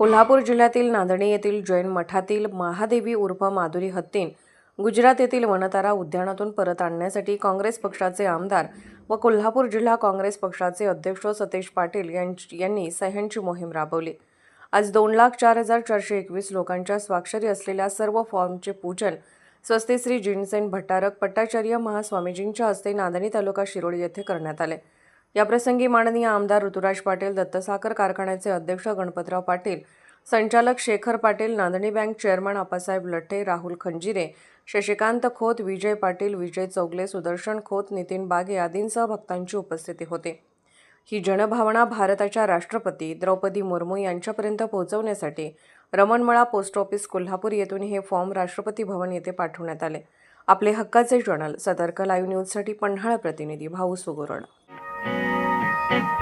कोल्हापूर जिल्ह्यातील नांदणी येथील जैन मठातील महादेवी उर्फ माधुरी हत्तीन गुजरात येथील वनतारा उद्यानातून परत आणण्यासाठी काँग्रेस पक्षाचे आमदार व कोल्हापूर जिल्हा काँग्रेस पक्षाचे अध्यक्ष सतेश पाटील यांनी सह्यांची मोहीम राबवली. आज दोन लाख चार हजार चारशे एकवीस लोकांच्या स्वाक्षरी असलेल्या सर्व फॉर्मचे पूजन स्वस्ती श्री जिनसेन भट्टारक पट्टाचार्य महास्वामीजींच्या हस्ते नांदणी तालुका शिरोळी येथे करण्यात आले. याप्रसंगी माननीय आमदार ऋतुराज पाटील दत्तसाखर कारखान्याचे अध्यक्ष गणपतराव पाटील संचालक शेखर पाटील नांदणी बँक चेअरमन आप्पासाहेब लठ्ठे राहुल खंजिरे शशिकांत खोत विजय पाटील विजय चौगले सुदर्शन खोत नितीन बागे आदींसह भक्तांची उपस्थिती होती. ही जनभावना भारताच्या राष्ट्रपती द्रौपदी मुर्मू यांच्यापर्यंत पोहोचवण्यासाठी रमणमळा पोस्ट ऑफिस कोल्हापूर येथून हे फॉर्म राष्ट्रपती भवन येथे पाठवण्यात आले. आपले हक्काचे जर्नल सतर्क लाईव्ह न्यूजसाठी पन्हाळ प्रतिनिधी भाऊ सुगोरड. Thank you.